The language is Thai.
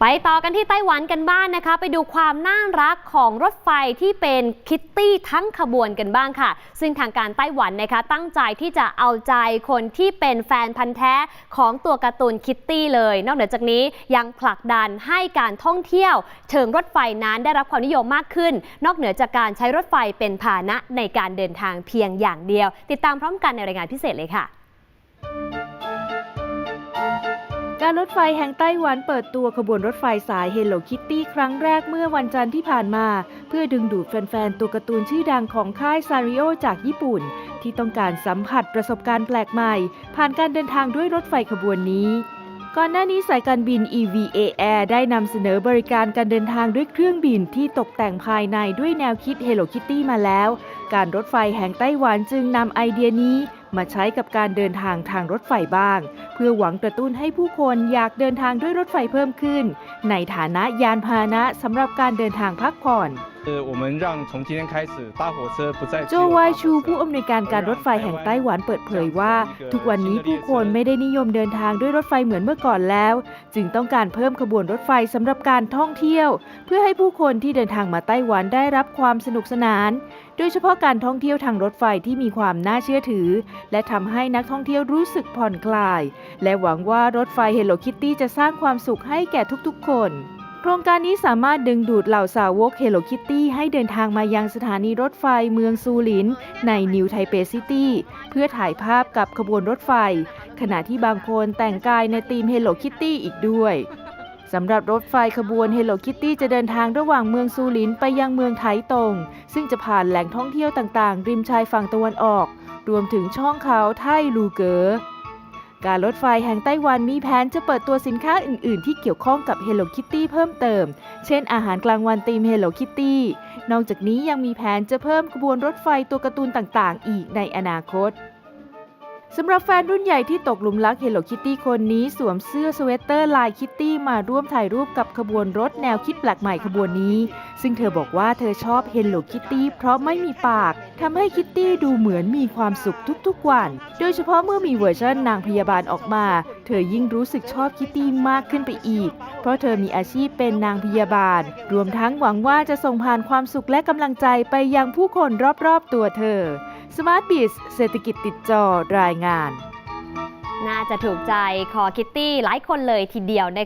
ไปต่อกันที่ไต้หวันกันบ้างนะคะ ไปดูความน่ารักของรถไฟที่เป็นคิตตี้ทั้งขบวนกันบ้างค่ะ ซึ่งทางการไต้หวันนะคะ ตั้งใจที่จะเอาใจคนที่เป็นแฟนพันธ์แท้ของตัวการ์ตูนคิตตี้เลย นอกเหนือจากนี้ยังผลักดันให้การท่องเที่ยว เชิงรถไฟนั้นได้รับความนิยมมากขึ้น นอกเหนือจากการใช้รถไฟเป็นพาหนะในการเดินทางเพียงอย่างเดียว ติดตามพร้อมกันในรายงานพิเศษเลยค่ะ การรถไฟแห่งไต้หวันเปิดตัวขบวนรถไฟสาย Hello Kitty ครั้งแรกเมื่อวันจันทร์ที่ผ่านมา เพื่อดึงดูดแฟนๆ ตัวการ์ตูนชื่อดังของค่ายซาริโอจากญี่ปุ่น ที่ต้องการสัมผัสประสบการณ์แปลกใหม่ ผ่านการเดินทางด้วยรถไฟขบวนนี้ ก่อนหน้านี้สายการบิน EVA Air ได้นำเสนอบริการการเดินทางด้วยเครื่องบินที่ตกแต่งภายในด้วยแนวคิด Hello Kitty มาแล้ว การรถไฟแห่งไต้หวันจึงนำไอเดียนี้ มาใช้กับการเดินทางทางรถไฟบ้าง เพื่อหวังกระตุ้นให้ผู้คนอยากเดินทางด้วยรถไฟเพิ่มขึ้น ในฐานะยานพาหนะสำหรับการเดินทางพักผ่อนโจวายชูผู้อำนวยการการรถไฟแห่งไต้หวันเปิดเผยว่า ทุกวันนี้ผู้คนไม่ได้นิยมเดินทางด้วยรถไฟเหมือนเมื่อก่อนแล้ว จึงต้องการเพิ่มขบวนรถไฟสำหรับการท่องเที่ยว เพื่อให้ผู้คนที่เดินทางมาไต้หวันได้รับความสนุกสนาน โดยเฉพาะการท่องเที่ยวทางรถไฟที่มีความน่าเชื่อถือ และทำให้นักท่องเที่ยวรู้สึกผ่อนคลาย และหวังว่ารถไฟเฮลโลคิตตี้จะสร้างความสุขให้แก่ทุกๆ คน ครงการนี้สามารถดึงดูดเหล่าสาวก Hello Kitty ให้เดินทางมายังสถานีรถไฟเมืองซูหลิน ในนิวไทเปซิตี้เพื่อถ่ายภาพกับขบวนรถไฟ ขณะที่บางคนแต่งกายในธีม Hello Kitty อีกด้วยสำหรับรถไฟขบวน Hello Kitty จะเดินทางระหว่างเมืองซูลินไปยังเมืองไถตง ซึ่งจะผ่านแหล่งท่องเที่ยวต่างๆ ริมชายฝั่งตะวันออก รวมถึงช่องเขาไทลูเก๋อ การรถไฟแห่งไต้หวันมีแผนจะเปิดตัวสินค้าอื่น ๆ ที่เกี่ยวข้องกับ Hello Kitty เพิ่มเติม เช่นอาหารกลางวันตีม Hello Kitty นอกจากนี้ยังมีแผนจะเพิ่มขบวนรถไฟตัวการ์ตูนต่าง ๆ อีกในอนาคต สำหรับแฟนรุ่นใหญ่ที่ตกหลุมรัก Hello Kitty คนนี้สวมเสื้อสเวตเตอร์ลายคิตตี้มาร่วมถ่ายรูปกับขบวนรถแนวคิดแปลกใหม่ขบวนนี้ ซึ่งเธอบอกว่าเธอชอบ Hello Kitty เพราะไม่มีปากทำให้คิตตี้ดูเหมือนมีความสุขทุกๆวัน โดยเฉพาะเมื่อมีเวอร์ชันนางพยาบาลออกมา เธอยิ่งรู้สึกชอบคิตตี้มากขึ้นไปอีก เพราะเธอมีอาชีพเป็นนางพยาบาล รวมทั้งหวังว่าจะส่งผ่านความสุขและกำลังใจไปยังผู้คนรอบๆตัวเธอ Smart b i z เศรษฐกิจติดจอรายงาน น่าจะถูกใจคอคิตตี้หลายคนเลยทีเดียวนะคะ